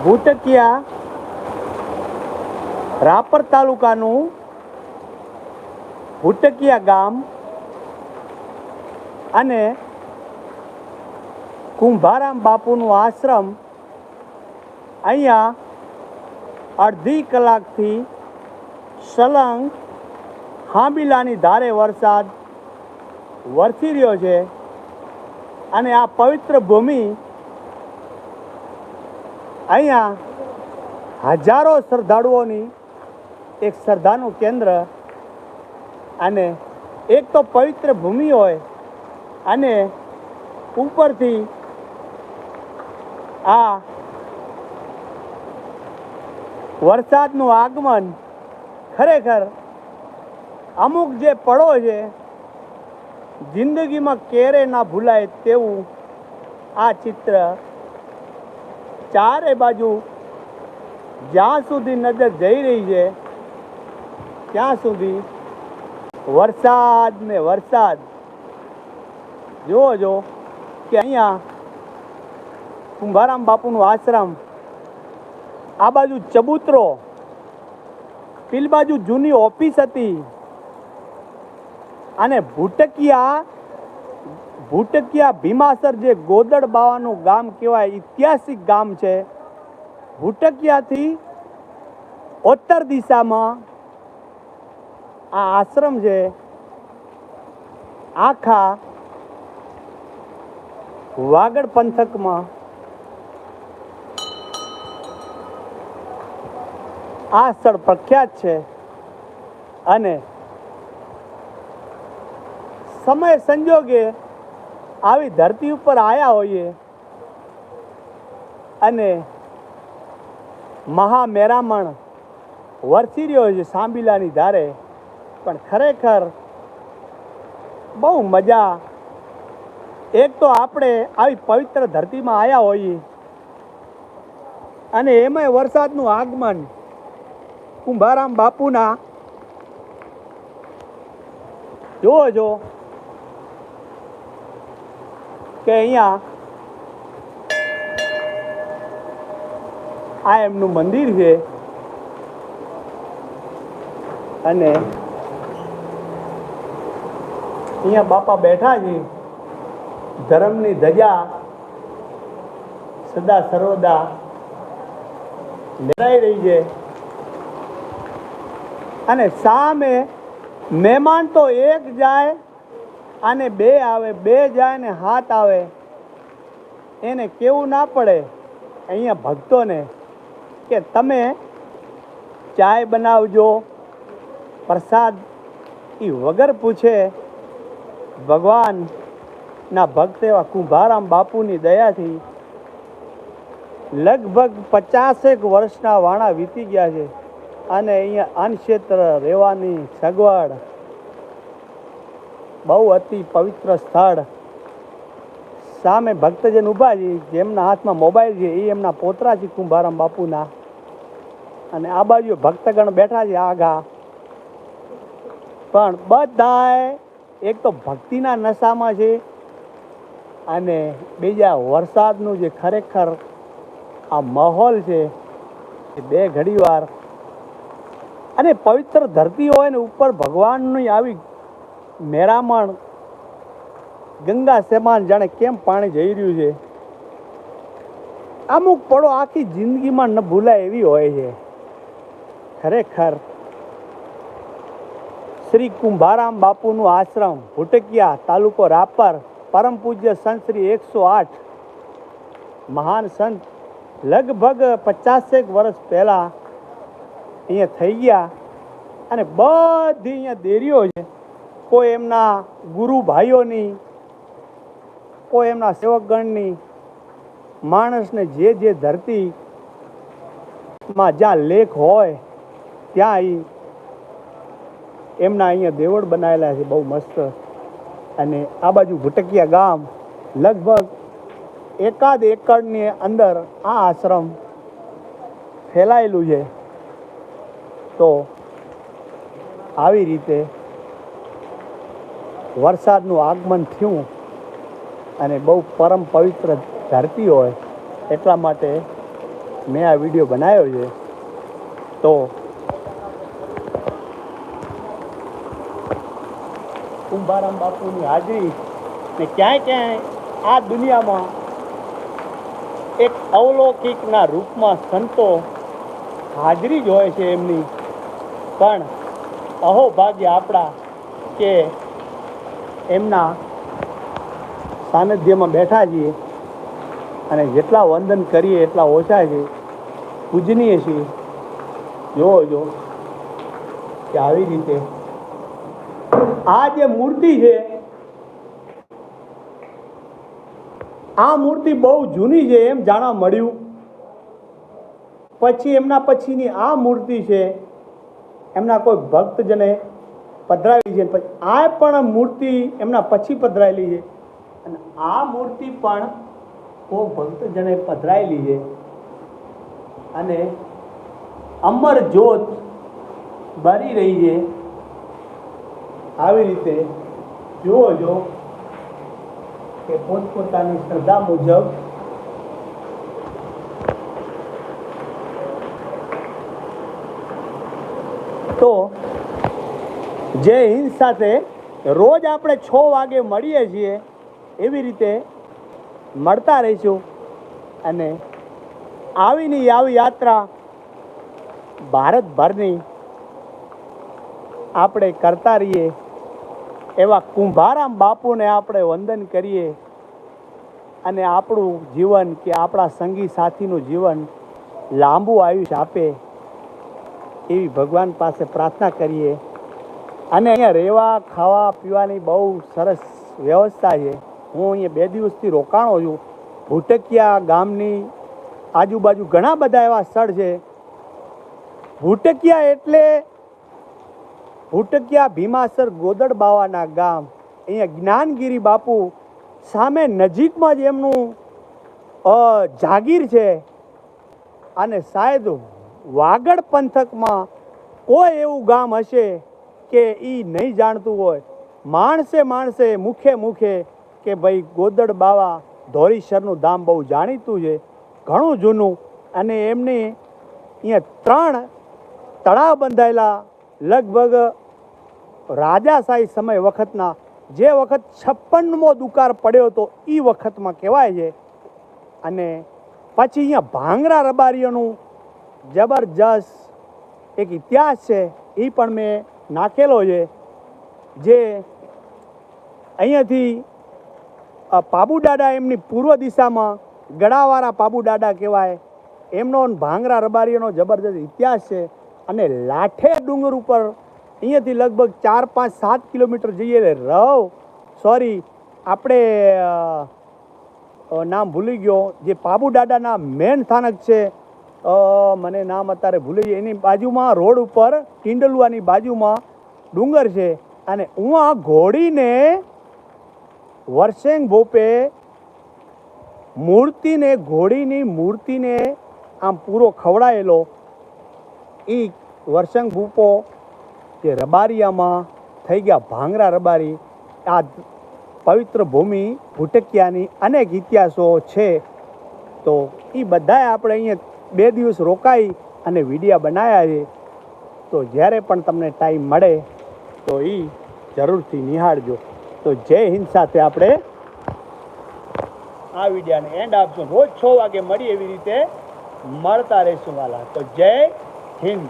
ભૂટકિયા રાપર તાલુકાનું ભૂટકિયા ગામ અને કુંભારામ બાપુનું આશ્રમ અહીંયા અડધી કલાકથી સલંગ હાંબીલાની ધારે વરસાદ વરસી રહ્યો છે અને આ પવિત્ર ભૂમિ અહીંયા હજારો શ્રદ્ધાળુઓની એક શ્રદ્ધાનું કેન્દ્ર અને એક તો પવિત્ર ભૂમિ હોય અને ઉપરથી આ વરસાદનું આગમન ખરેખર અમુક જે પળો છે, જિંદગીમાં ક્યારે ના ભૂલાય તેવું આ ચિત્ર ચારે બાજુ જ્યાં સુધી નજર જઈ રહી છે, ત્યાં સુધી વરસાદ ને વરસાદ. જુઓ જો કે અહીંયા કુંભારામ બાપુનું આશ્રમ, આ બાજુ ચબૂતરો પેલી બાજુ જૂની ઓફિસ હતી અને ભૂટકિયા ભૂટકિયા ભીમાસર જે ગોદડ બાવાનું ગામ કહેવાય, ઐતિહાસિક ગામ છે. ભૂટકિયાથી ઉત્તર દિશામાં આ આશ્રમ છે. આખા વાગડ પંથકમાં આ સ્થળ પ્રખ્યાત છે અને સમય સંજોગે આવી ધરતી ઉપર આવ્યા હોઈએ અને મહામેરામણ વરસી રહ્યો છે સાંબીલાની ધારે, પણ ખરેખર બહુ મજા. એક તો આપણે આવી પવિત્ર ધરતીમાં આવ્યા હોઈએ અને એમાંય વરસાદનું આગમન કુંભારામ બાપુના. જોવો જો કે અહીંયા આ એમનું મંદિર છે અને અહીંયા બાપા બેઠા છે, ધર્મની ધજા સદા સર્વદા લહેરાઈ રહી છે. અને સામે મહેમાન તો એક જાય અને બે આવે, બે જાય ને હાથ આવે. એને કેવું ના પડે અહીંયા ભક્તોને કે તમે ચાય બનાવજો, પ્રસાદ એ વગર પૂછે. ભગવાનના ભક્ત એવા કુંભારામ બાપુની દયાથી લગભગ પચાસેક વર્ષના વાણા વીતી ગયા છે. અને અહીંયા અનક્ષેત્ર રહેવાની સગવડ બહુ અતિ પવિત્ર સ્થળ. સામે ભક્તજન ઊભા છે, જેમના હાથમાં મોબાઈલ છે એ એમના પોતરા છે કુંભારામ બાપુના. અને આ બાજુ ભક્તગણ બેઠા છે આગા. પણ બધાએ એક તો ભક્તિના નશામાં છે અને બીજા વરસાદનું જે ખરેખર આ માહોલ છે, એ બે ઘડીવાર. અને પવિત્ર ધરતી હોય ને ઉપર ભગવાનની આવી મેરામણ ગંગા શેમાન જાણે કેમ પાણી જઈ રહ્યું છે? અમુક પળો આખી જિંદગીમાં ન ભૂલાય એવી હોય છે. ખરેખર શ્રી કુંભારામ બાપુનું આશ્રમ ભૂટકિયા તાલુકો રાપર, પરમ પૂજ્ય સંત શ્રી એકસો આઠ. મહાન સંત લગભગ પચાસેક વર્ષ પહેલાં અહીંયા થઈ ગયા અને બધી અહીંયા દેરીઓ છે. કોઈ એમના ગુરુ ભાઈઓની, કોઈ એમના સેવકગણની માણસને જે જે ધરતીમાં જ્યાં લેખ હોય ત્યાં એ એમના અહીંયા દેવળ બનાવેલા છે, બહુ મસ્ત. અને આ બાજુ ભૂટકિયા ગામ, લગભગ એકાદ એકડની અંદર આ આશ્રમ ફેલાયેલું છે. તો આવી રીતે વરસાદનું આગમન થયું અને બહુ પરમ પવિત્ર ધરતી હોય એટલા માટે મેં આ વીડિયો બનાવ્યો છે. તો કુંભારામ બાપુની હાજરી ને ક્યાંય ક્યાંય આ દુનિયામાં એક અવલૌકિકના રૂપમાં સંતો હાજરી જ હોય છે એમની. પણ અહોભાગ્ય આપણા કે એમના સાનિધ્યમાં બેઠા છીએ અને જેટલા વંદન કરીએ, એટલા ઓછા છે પૂજનીય છીએ. જોવો જો કે આવી રીતે આ જે મૂર્તિ છે, આ મૂર્તિ બહુ જૂની છે એમ જાણવા મળ્યું. પછી એમના પછીની આ મૂર્તિ છે, એમના કોઈ ભક્તજને પધરાવી છે આ પણ મૂર્તિ એમના પછી પધરાયેલી છે. અને આ મૂર્તિ પણ કોઈ ભક્તજણે પધરાયેલી છે. અને અમર જ્યોત બરી રહી છે. આવી રીતે જુઓ જો કે પોતપોતાની શ્રદ્ધા મુજબ તો જય હિન્દ સાથે રોજ આપણે છ વાગે મળીએ છીએ, એવી રીતે મળતા રહીશું. અને આવીની આવી યાત્રા ભારતભરની આપણે કરતા રહીએ, એવા કુંભારામ બાપુને આપણે વંદન કરીએ. અને આપણું જીવન કે આપણા સંગી સાથીનું જીવન લાંબુ આયુષ્ય આપે, એવી ભગવાન પાસે પ્રાર્થના કરીએ. અને અહીંયા રહેવા, ખાવા, પીવાની બહુ સરસ વ્યવસ્થા છે. હું અહીંયા બે દિવસથી રોકાણો છું. ભૂટકિયા ગામની આજુબાજુ ઘણા બધા એવા સ્થળ છે. ભૂટકિયા એટલે ભૂટકિયા ભીમાસર ગોદડ બાવાના ગામ. અહીંયા જ્ઞાનગીરી બાપુ સામે નજીકમાં જ એમનું જાગીર છે. અને શાયદ વાગડ પંથકમાં કોઈ એવું ગામ હશે કે એ નહીં જાણતું હોય. માણસે માણસે મુખે મુખે કે ભાઈ ગોદડ બાવા ધોરીસરનું ધામ બહુ જાણીતું છે, ઘણું જૂનું અને એમને અહીંયા ત્રણ તળાવ બંધાયેલા લગભગ રાજાશાહી સમય વખતના, જે વખત છપ્પનમો દુકાળ પડ્યો હતો એ વખતમાં કહેવાય છે. અને પછી અહીંયા ભાંગરા રબારીઓનું જબરજસ્ત એક ઇતિહાસ છે એ પણ મેં નાખેલો છે, જે અહીંયાથી પાબુડાડા એમની પૂર્વ દિશામાં ગળાવાળા પાબુડાડા કહેવાય. એમનો ભાંગરા રબારીઓનો જબરજસ્ત ઇતિહાસ છે અને લાઠે ડુંગર ઉપર અહીંયાથી લગભગ ચાર, પાંચ, સાત કિલોમીટર જઈએ એટલે રવ. સોરી, આપણે નામ ભૂલી ગયો, જે પાબુડાડાના મેન સ્થાનક છે. મને નામ અત્યારે ભૂલી જાય એની બાજુમાં રોડ ઉપર ટિંડલુઆની બાજુમાં ડુંગર છે અને ઉવા ઘોડીને વર્ષેંગ ભોપે મૂર્તિને, ઘોડીની મૂર્તિને આમ પૂરો ખવડાયેલો. એ વર્ષંગ ભૂપો જે રબારિયામાં થઈ ગયા, ભાંગરા રબારી. આ પવિત્ર ભૂમિ ભૂટકિયાની અનેક ઇતિહાસો છે. તો એ બધાએ આપણે અહીંયા બે દિવસ રોકાઈ અને વિડીયા બનાવ્યા છે. તો જ્યારે પણ તમને ટાઈમ મળે, તો એ જરૂરથી નિહાળજો. તો જય હિન્દ સાથે આપણે આ વિડીયાને એન્ડ આપશું. રોજ છ વાગે મળી એવી રીતે મળતા રહેશું વાલા. તો જય હિન્દ.